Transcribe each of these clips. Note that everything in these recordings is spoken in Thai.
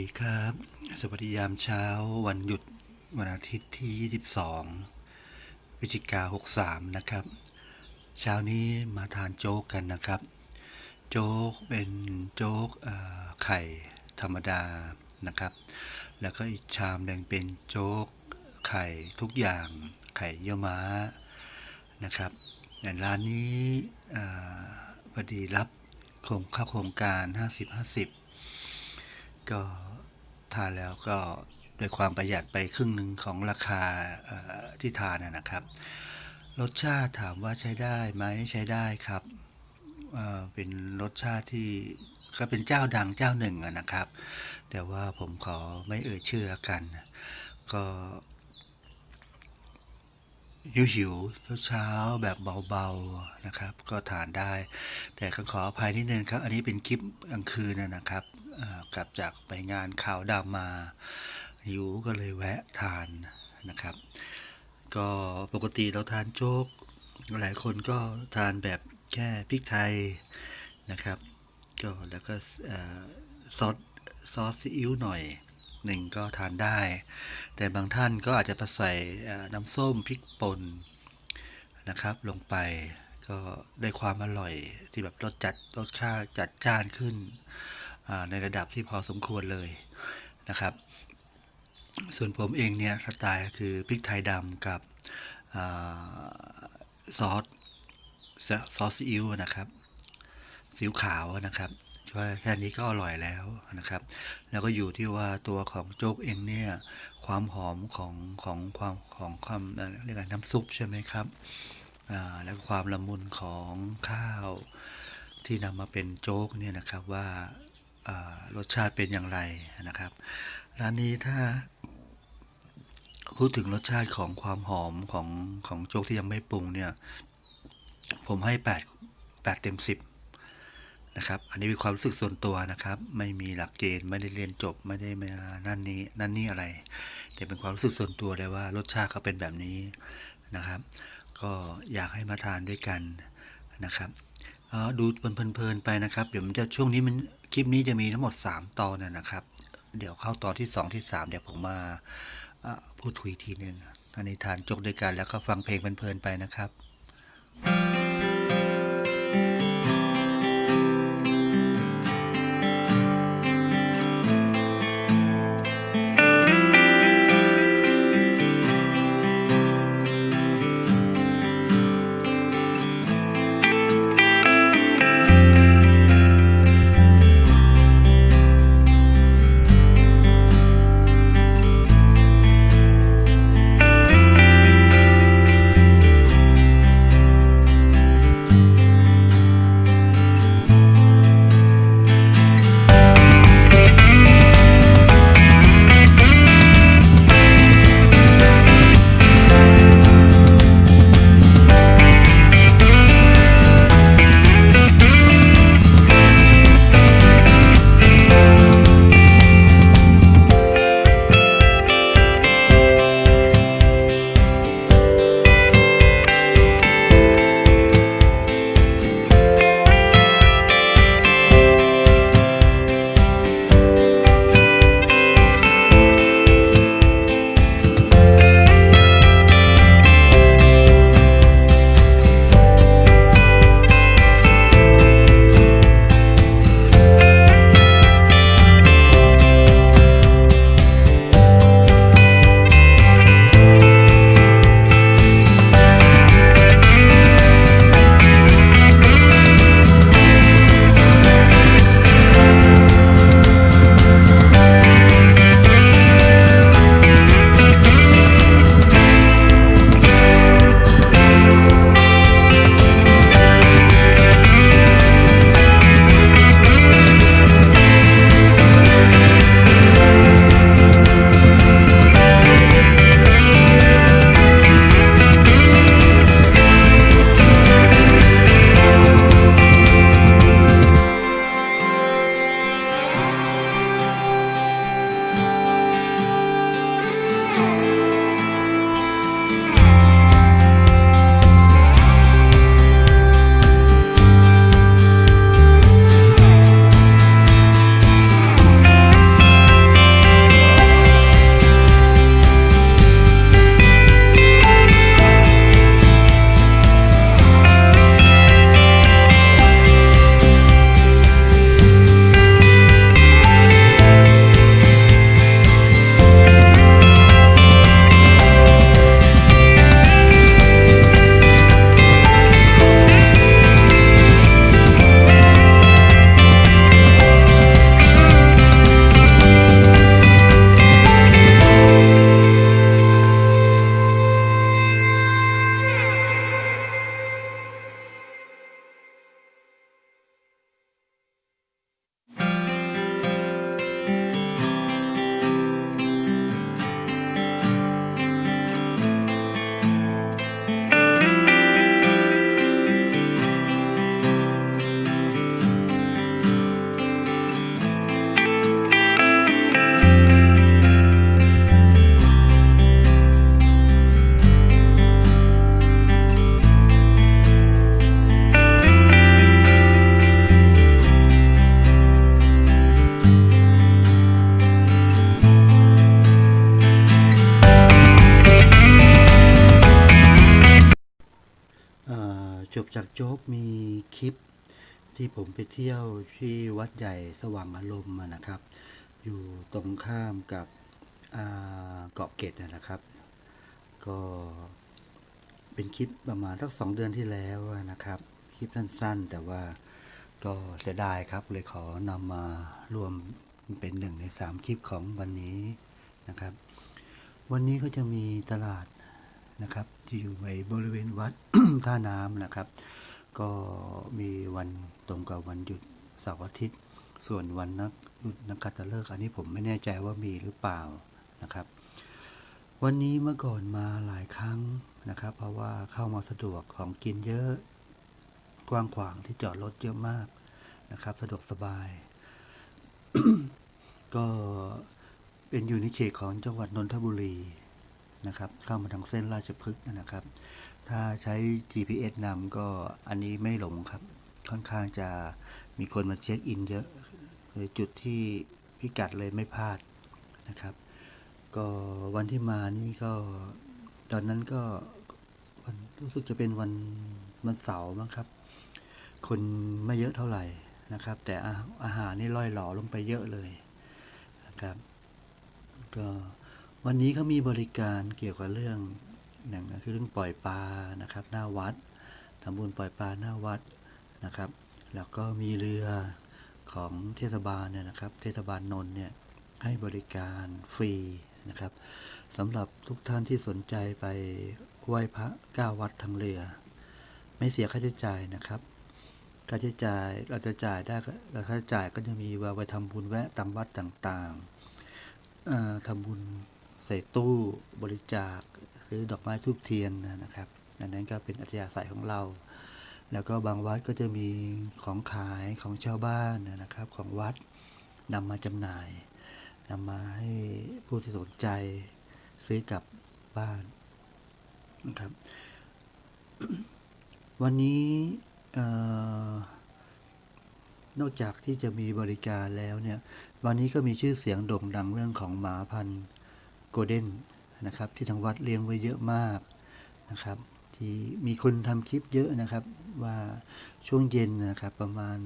วัสดีครับ สวัสดียามเช้าวันหยุดวันอาทิตย์ที่ 22พฤศจิกา63 นะครับ เช้านี้มาทานโจ๊กกันนะครับ โจ๊กเป็นโจ๊กไข่ธรรมดานะครับ แล้วก็อีกชามหนึ่งเป็นโจ๊กไข่ทุกอย่างไข่เยี่ยวม้านะครับแต่ร้านนี้อพอดีรับโครงเข้าโครงการ 50-50 ก็ ทานแล้วก็โดยความประหยัดไปครึ่งหนึ่งของราคาที่ทานนะครับ รสชาติถามว่าใช้ได้ไหมใช้ได้ครับเเป็นรสชาติที่ก็เป็นเจ้าดังเจ้าหนึ่งอะนะครับ แต่ว่าผมขอไม่เอ่ยชื่อละกัน ก็หิวหิวเช้าแบบเบาๆนะครับ ก็ทานได้ แต่ก็ขออภัยนิดนึงครับ อันนี้เป็นคลิปกลางคืนนะครับ กลับจากไปงานข่าวดำมาหิวก็เลยแวะทานนะครับ ก็ปกติเราทานโจ๊ก หลายคนก็ทานแบบแค่พริกไทยนะครับ ก็แล้วก็ซอสซอสซีอิ๊วหน่อยหนึ่งก็ทานได้ แต่บางท่านก็อาจจะไปใส่น้ำส้มพริกป่นนะครับ ลงไปก็ได้ความอร่อยที่แบบรสจัดรสชาติจัดจ้านขึ้น ในระดับที่พอสมควรเลยนะครับ ส่วนผมเองเนี่ยสไตล์คือพริกไทยดำกับอซอสซอสซีอิ๊วนะครับซีอิ๊วขาวนะครับก็แค่นี้ก็อร่อยแล้วนะครับ แล้วก็อยู่ที่ว่าตัวของโจ๊กเองเนี่ย ความหอมของของความของความเอ่อเรียกว่าน้ำซุปใช่ไหมครับแล้วความละมุนของข้าวที่นำมาเป็นโจ๊กเนี่ยนะครับว่า รสชาติเป็นอย่างไรนะครับ ร้านนี้ถ้าพูดถึงรสชาติของความหอมของของโจ๊กที่ยังไม่ปรุงเนี่ย ผมให้แปดแปดเต็มสิบนะครับ อันนี้เป็นความรู้สึกส่วนตัวนะครับ ไม่มีหลักเกณฑ์ไม่ได้เรียนจบไม่ได้มานั่นนี้นั่นนี่อะไร แต่เป็นความรู้สึกส่วนตัวเลยว่ารสชาติเขาเป็นแบบนี้นะครับ ก็อยากให้มาทานด้วยกันนะครับดูเพลินๆไปนะครับ เดี๋ยวมันจะช่วงนี้มัน คลิปนี้จะมีทั้งหมด 3 ตอนนะนะครับ เดี๋ยวเข้าตอนที่ 2 ที่ 3 เดี๋ยวผมมาพูดคุยทีหนึ่งอันนี้ทานจกด้วยกันแล้วก็ฟังเพลงเพลินๆไปนะครับเจบจากโจ๊กมีคลิปที่ผมไปเที่ยวที่วัดใหญ่สว่างอารมณ์นะครับ อยู่ตรงข้ามกับเกาะเกร็ดนะนะครับ ก็เป็นคลิปประมาณสักสองเดือนที่แล้วนะครับ คลิปสั้นๆ แต่ว่าก็เสียดายครับเลยขอนำมารวมเป็นหนึ่งในสามคลิปของวันนี้นะครับ วันนี้ก็จะมีตลาด นะครับ ที่อยู่ในบริเวณวัดท่าน้ำนะครับ ก็มีวันตรงกับวันหยุดเสาร์อาทิตย์ ส่วนวันนักหยุดนักขัตฤกษ์อันนี้ผมไม่แน่ใจว่ามีหรือเปล่านะครับ วันนี้เมื่อก่อนมาหลายครั้งนะครับ เพราะว่าเข้ามาสะดวกของกินเยอะกว้างขวางที่จอดรถเยอะมากนะครับ สะดวกสบาย ก็เป็นอยู่ในเขตของจังหวัดนนทบุรี นะครับเข้ามาทางเส้นราชพฤกษ์นะครับ ถ้าใช้ GPS นำก็อันนี้ไม่หลงครับค่อนข้างจะมีคนมาเช็คอินเยอะเลยจุดที่พิกัดเลยไม่พลาดนะครับ ก็วันที่มานี่ก็ตอนนั้นก็วันรู้สึกจะเป็นวันวันเสาร์มั้งครับ คนไม่เยอะเท่าไหร่นะครับ แต่อาอาหารนี่ล่อยหล่อลงไปเยอะเลยนะครับ ก็ วันนี้เขามีบริการเกี่ยวกับเรื่องหนึ่งคือเรื่องปล่อยปลานะครับ หน้าวัดทำบุญปล่อยปลาหน้าวัดนะครับ แล้วก็มีเรือของเทศบาลเนี่ยนะครับ เทศบาลนนท์เนี่ยให้บริการฟรีนะครับสำหรับทุกท่านที่สนใจไปไหว้พระก้าวัดทางเรือ ไม่เสียค่าใช้จ่ายนะครับค่าใช้จ่ายเราจะจ่ายได้ก็ค่าใช้จ่ายก็จะมีว่าไปทำบุญแวะตามวัดต่างๆเอ่อทำบุญ ส่ตู้บริจาคซื้อดอกไม้ทูบเทียนนะครับอันนั้นก็เป็นอัธยาศัยของเรา แล้วก็บางวัดก็จะมีของขายของชาวบ้านนะครับ ของวัดนำมาจำหน่ายนำมาให้ผู้ที่สนใจซื้อกลับบ้านนะครับ วันนี้ออนอกจากที่จะมีบริการแล้วเนี่ย วันนี้ก็มีชื่อเสียงโด่งดังเรื่องของหมาพันธุ์ โกลเด้นนะครับที่ทางวัดเลี้ยงไว้เยอะมากนะครับ ที่มีคนทำคลิปเยอะนะครับ ว่าช่วงเย็นนะครับประมาณ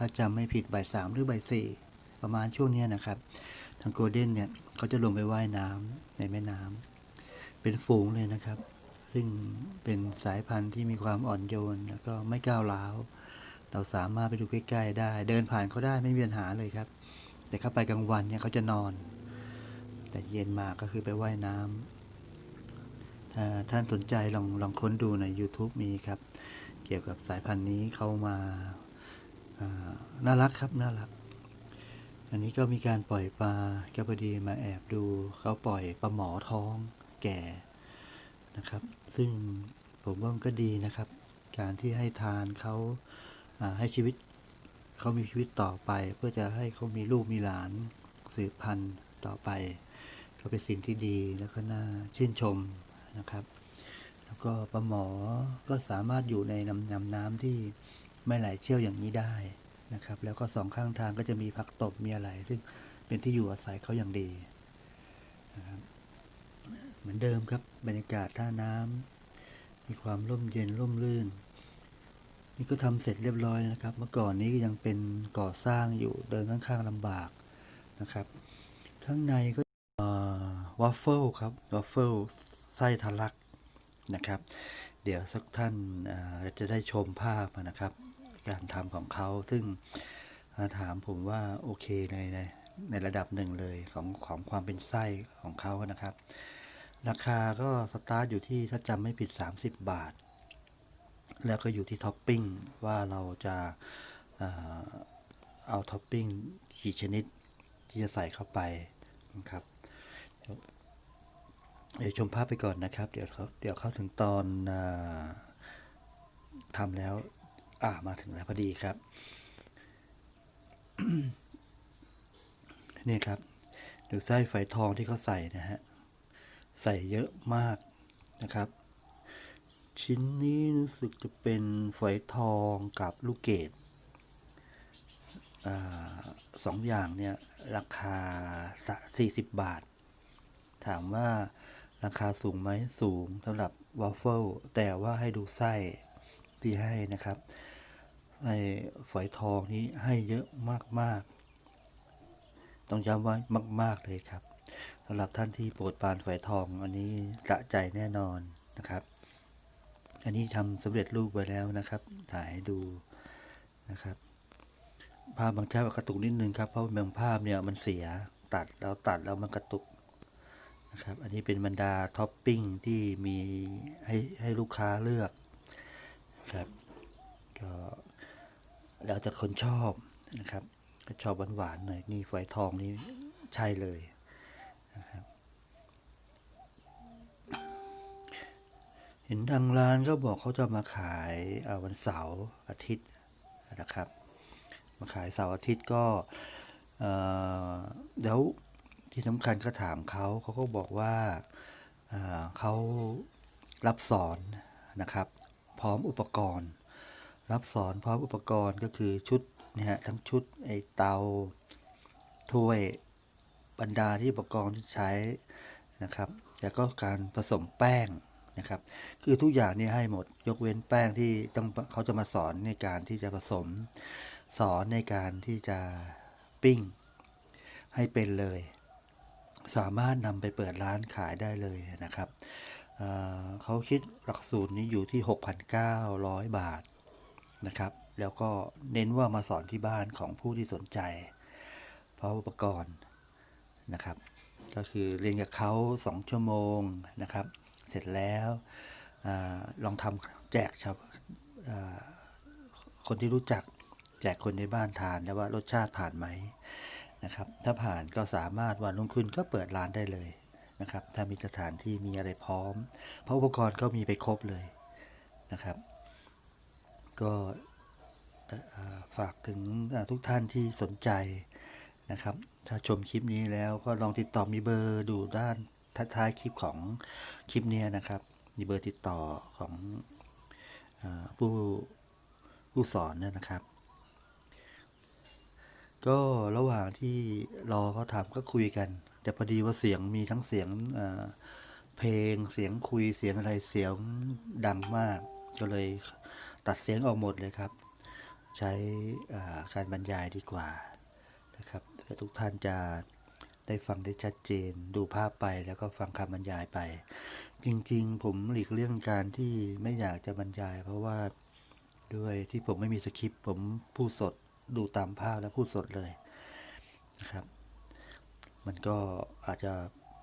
ประจำไม่ผิดบ่ายสามหรือบ่ายสี่ประมาณช่วงเนี้ยนะครับ ทางโกลเด้นเนี่ยเขาจะลงไปว่ายน้ำในแม่น้ำเป็นฝูงเลยนะครับ ซึ่งเป็นสายพันธุ์ที่มีความอ่อนโยนแล้วก็ไม่ก้าวร้าวเราสามารถไปดูใกล้ ๆ ได้ เดินผ่านเขาได้ไม่มีปัญหาเลยครับ แต่เข้าไปกลางวันเนี่ยเขาจะนอน แต่เย็นมาก็คือไปว่ายน้ำถ้าท่านสนใจลองลองค้นดูใน YouTube มีครับ เกี่ยวกับสายพันธุ์นี้เขามาาน่ารักครับน่ารัก อันนี้ก็มีการปล่อยปลาก็พอดีมาแอบดูเขาปล่อยปลาหมอท้องแก่นะครับ ซึ่งผมว่ามันก็ดีนะครับ การที่ให้ทานเขาาให้ชีวิตเขามีชีวิตต่อไป เพื่อจะให้เขามีลูกมีหลานสืบพันธุ์ต่อไป ก็เป็นสิ่งที่ดีแล้วก็น่าชื่นชมนะครับ แล้วก็ปลาหมอก็สามารถอยู่ในน้ำน้ำน้ำที่ไม่ไหลเชี่ยวอย่างนี้ได้นะครับ แล้วก็สองข้างทางก็จะมีผักตบมีอะไร ซึ่งเป็นที่อยู่อาศัยเขาอย่างดีนะครับเหมือนเดิมครับบรรยากาศท่าน้ำมีความร่มเย็นร่มรื่น นี่ก็ทำเสร็จเรียบร้อยนะครับ เมื่อก่อนนี้ยังเป็นก่อสร้างอยู่เดินข้างๆลำบากนะครับ ข้างในก็ วัฟเฟิลครับวัฟเฟิลไส้ทะลักนะครับ เดี๋ยวสักท่านจะได้ชมภาพนะครับ การทำของเขาซึ่งถามผมว่าโอเคในในในระดับหนึ่งเลยของของความเป็นไส้ของเขานะครับ ราคาก็สตาร์ทอยู่ที่ถ้าจำไม่ผิด 30 บาท แล้วก็อยู่ที่ท็อปปิ้งว่าเราจะเอาท็อปปิ้งกี่ชนิดที่จะใส่เข้าไปนะครับ เดี๋ยวชมภาพไปก่อนนะครับ เดี๋ยวเขาเดี๋ยวเข้าถึงตอนอทำแล้ว อ่ามาถึงแล้วพอดีครับนี่ครับดูไส้ฝอยทองที่เขาใส่นะฮะ ใส่เยอะมากนะครับ ชิ้นนี้รู้สึกจะเป็นฝอยทองกับลูกเกดอสองอย่างเนี่ย ราคาสี่สิบบาท ถามว่า ราคาสูงไหมสูงสำหรับวอฟเฟิลแต่ว่าให้ดูไส้ที่ให้นะครับไอ้ฝอยทองนี้ให้เยอะมากๆ ต้องย้ำว่ามาก ๆเลยครับสำหรับท่านที่โปรดปานฝอยทองอันนี้สะใจแน่นอนนะครับ อันนี้ทำสำเร็จรูปไว้แล้วนะครับ ถ่ายให้ดูนะครับภาพบางท่ากระตุกนิดนึงครับเพราะบางภาพเนี่ยมันเสียตัดแล้วตัดแล้วมันกระตุก นะครับอันนี้เป็นบรรดาท็อปปิ้งที่มีให้ให้ลูกค้าเลือกครับก็แล้วแต่คนชอบนะครับชอบหวานๆหน่อยนี่ฝอยทองนี่ใช่เลยนะครับเห็นทางร้านก็บอกเขาจะมาขายาวันเสาร์อาทิตย์นะครับ มาขายเสาร์อาทิตย์ก็เดี๋ยว ที่สำคัญก็ถามเขาเขาก็บอกว่าเขารับสอนนะครับ พร้อมอุปกรณ์ รับสอนพร้อมอุปกรณ์ก็คือชุดเนี่ยฮะทั้งชุดไอเตาถ้วยบรรดาที่อุปกรณ์ที่ใช้นะครับแล้วก็การผสมแป้งนะครับ คือทุกอย่างนี่ให้หมดยกเว้นแป้งที่ต้องเขาจะมาสอนในการที่จะผสม สอนในการที่จะปิ้งให้เป็นเลย สามารถนำไปเปิดร้านขายได้เลยนะครับเเขาคิดหลักสูตรนี้อยู่ที่ 6,900 บาทนะครับ แล้วก็เน้นว่ามาสอนที่บ้านของผู้ที่สนใจ เพราะอุปกรณ์นะครับ ก็คือเรียนกับเขา 2 ชั่วโมงนะครับ เสร็จแล้วอลองทำแจกชาวคนที่รู้จัก แจกคนในบ้านทานแล้วว่ารสชาติผ่านไหม นะครับ ถ้าผ่านก็สามารถวันรุ่งขึ้นก็เปิดร้านได้เลยนะครับ ถ้ามีสถานที่มีอะไรพร้อม เพราะอุปกรณ์ก็มีไปครบเลยนะครับ ก็ฝากถึงทุกท่านที่สนใจนะครับ ถ้าชมคลิปนี้แล้วก็ลองติดต่อมีเบอร์ดูด้านท้ายคลิปของคลิปนี้นะครับ มีเบอร์ติดต่อของอผู้ผู้สอนนะครับ ก็ระหว่างที่รอเขาทำก็คุยกัน แต่พอดีว่าเสียงมีทั้งเสียงเพลงเสียงคุยเสียงอะไรเสียงดังมาก ก็เลยตัดเสียงออกหมดเลยครับ ใช้การบรรยายดีกว่านะครับทุกท่านจะได้ฟังได้ชัดเจน ดูภาพไปแล้วก็ฟังคำบรรยายไป จริง ๆ ผมหลีกเลี่ยงการที่ไม่อยากจะบรรยาย เพราะว่าด้วยที่ผมไม่มีสคริปต์ผมพูดสด ดูตามภาพแล้วพูดสดเลยนะครับ มันก็อาจจะ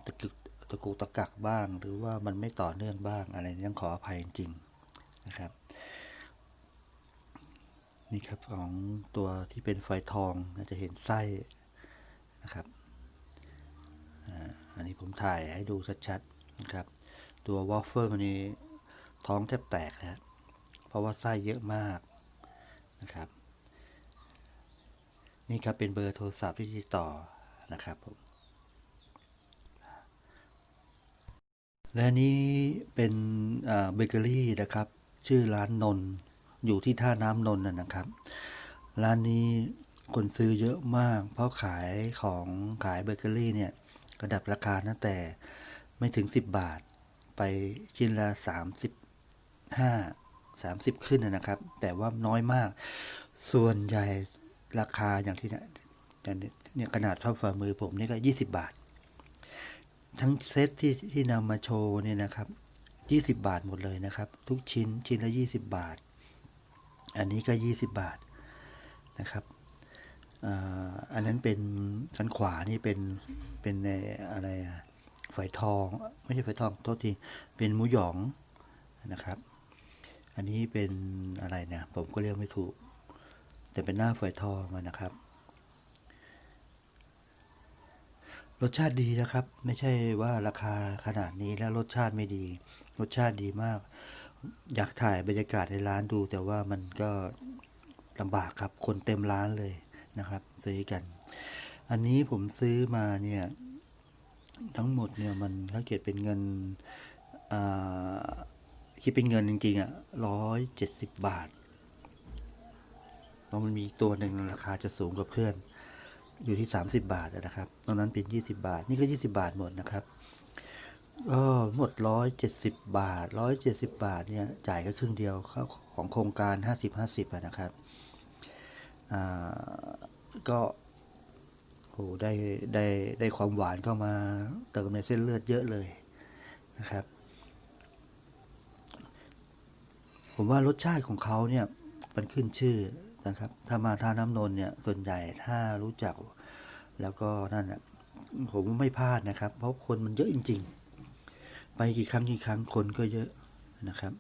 ตะกึกตะกุกตะกักบ้าง หรือว่ามันไม่ต่อเนื่องบ้างอะไรต้องขออภัยจริงๆนะครับนี่ครับของตัวที่เป็นไฟทองเราจะเห็นไส้นะครับอันนี้ผมถ่ายให้ดูชัดๆนะครับ ตัววอฟเฟิลมันนี้ท้องแทบแตกนะครับเพราะว่าไส้เยอะมากนะครับ นี่ครับเป็นเบอร์โทรศัพท์ที่ติดต่อนะครับผมและนี้เป็นเบเกอรี่นะครับ ชื่อร้านนน์อยู่ที่ท่าน้ำนน์นะครับ ร้านนี้คนซื้อเยอะมาก เพราะขายของขายเบเกอรี่เนี่ยกระดับราคาตั้งแต่ไม่ถึง 10 บาท ไปชิ้นละ 35 30 ขึ้นนะครับ แต่ว่าน้อยมาก ส่วนใหญ่ ราคาอย่างที่เนี่ยเนี่ยขนาดเท่าฝ่ามือผมนี่ก็20บาท ทั้งเซตที่ที่นำมาโชว์เนี่ยนะครับ20บาทหมดเลยนะครับ ทุกชิ้นชิ้นละ20บาท อันนี้ก็20บาทนะครับอ,อันนั้นเป็นชั้นขวานี่เป็นเป็นในอะไรอะฝอยทองไม่ใช่ฝอยทองโทษทีเป็นหมูหยองนะครับ อันนี้เป็นอะไรเนี่ยผมก็เรียกไม่ถูก แต่เป็นหน้าฝอยทองนะครับ รสชาติดีนะครับ ไม่ใช่ว่าราคาขนาดนี้แล้วรสชาติไม่ดี รสชาติดีมาก อยากถ่ายบรรยากาศในร้านดู แต่ว่ามันก็ลำบากครับคนเต็มร้านเลยนะครับ ซื้อกัน อันนี้ผมซื้อมาเนี่ยทั้งหมดเนี่ยมันถ้าเกิดเป็นเงินคิดเป็นเงินจริงๆอะร้อยเจ็ดสิบบาท เพราะมันมีตัวหนึ่งราคาจะสูงกว่าเพื่อน อยู่ที่ 30 บาทนะครับตรงนั้นเป็น 20 บาท นี่ก็ 20 บาทหมดนะครับก็หมดร้อยเจ็ดสิบบาทร้อยเจ็ดสิบบาทเนี่ยจ่ายก็ครึ่งเดียวเข้าของโครงการห้าสิบห้าสิบนะครับอ่าก็โหได้ได้ได้ความหวานเข้ามาเติมในเส้นเลือดเยอะเลยนะครับ ผมว่ารสชาติของเขาเนี่ยมันขึ้นชื่อ นะครับ ถ้ามาท่าน้ำนนท์เนี่ยส่วนใหญ่ถ้ารู้จัก แล้วก็นั่นอะผมไม่พลาดนะครับ เพราะคนมันเยอะจริง ๆ ไปกี่ครั้งกี่ครั้งคนก็เยอะนะครับ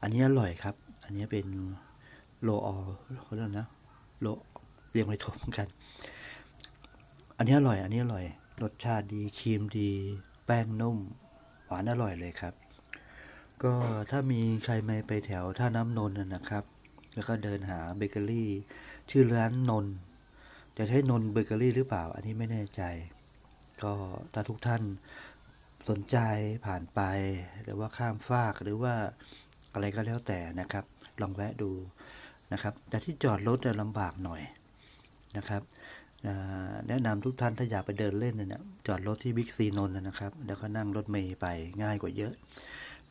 อันนี้อร่อยครับ อันนี้เป็นโลออเขาเรียกนะโลเรียงไม่ถูกเหมือนกัน อันนี้อร่อย อันนี้อร่อย รสชาติดีครีมดี แป้งนุ่ม หวานอร่อยเลยครับ ก็ถ้ามีใครมาไปแถวท่าน้ำนนท์นะครับ แล้วก็เดินหาเบเกอรี่ ชื่อร้านนน จะใช้นนเบเกอรี่หรือเปล่า อันนี้ไม่แน่ใจ ก็ถ้าทุกท่านสนใจผ่านไป หรือว่าข้ามฟากหรือว่าอะไรก็แล้วแต่นะครับ ลองแวะดูนะครับ แต่ที่จอดรถเนี่ยลำบากหน่อยนะครับแนะนำทุกท่านถ้าอยากไปเดินเล่นเนี่ยจอดรถที่บิ๊กซีนนท์นะครับ แล้วก็นั่งรถเมย์ไปง่ายกว่าเยอะ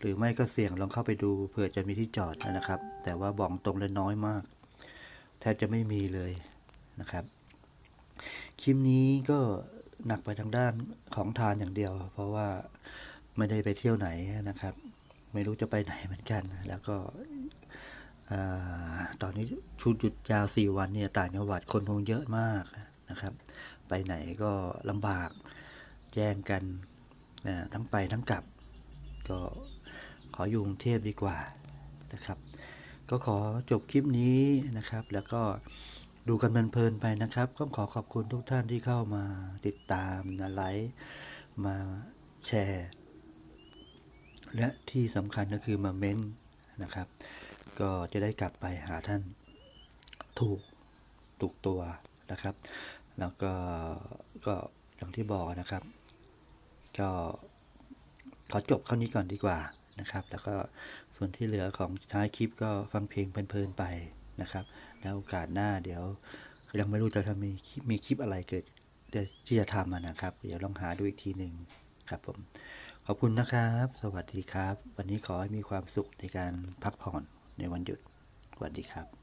หรือไม่ก็เสี่ยงลองเข้าไปดูเผื่อจะมีที่จอดนะครับ แต่ว่าบอกตรงเลยน้อยมาก แทบจะไม่มีเลยนะครับ คลิปนี้ก็หนักไปทางด้านของทานอย่างเดียว เพราะว่าไม่ได้ไปเที่ยวไหนนะครับ ไม่รู้จะไปไหนเหมือนกัน แล้วก็อ่าตอนนี้ชุดหยุดยาว 4 วันเนี่ยต่างจังหวัดคนคงเยอะมากนะครับ ไปไหนก็ลำบากแจ้งกันทั้งไปทั้งกลับก็ ขออยู่กรุงเทพดีกว่านะครับ ก็ขอจบคลิปนี้นะครับ แล้วก็ดูกันเพลินๆไปนะครับ ก็ขอขอบคุณทุกท่านที่เข้ามาติดตามนะไลค์มาแชร์ และที่สำคัญก็คือมาเม้นนะครับ ก็จะได้กลับไปหาท่านถูกถูกตัวนะครับ แล้วก็ก็อย่างที่บอกนะครับ ก็ขอจบเท่านี้ก่อนดีกว่า นะครับ แล้วก็ส่วนที่เหลือของท้ายคลิปก็ฟังเพลงเพลินๆไปนะครับ แล้วโอกาสหน้าเดี๋ยวยังไม่รู้จะทำมีมีคลิปอะไรเกิดเดี๋ยวที่จะทำนะครับ เดี๋ยวลองหาดูอีกทีหนึ่งครับผมขอบคุณนะครับ สวัสดีครับ วันนี้ขอให้มีความสุขในการพักผ่อนในวันหยุด สวัสดีครับ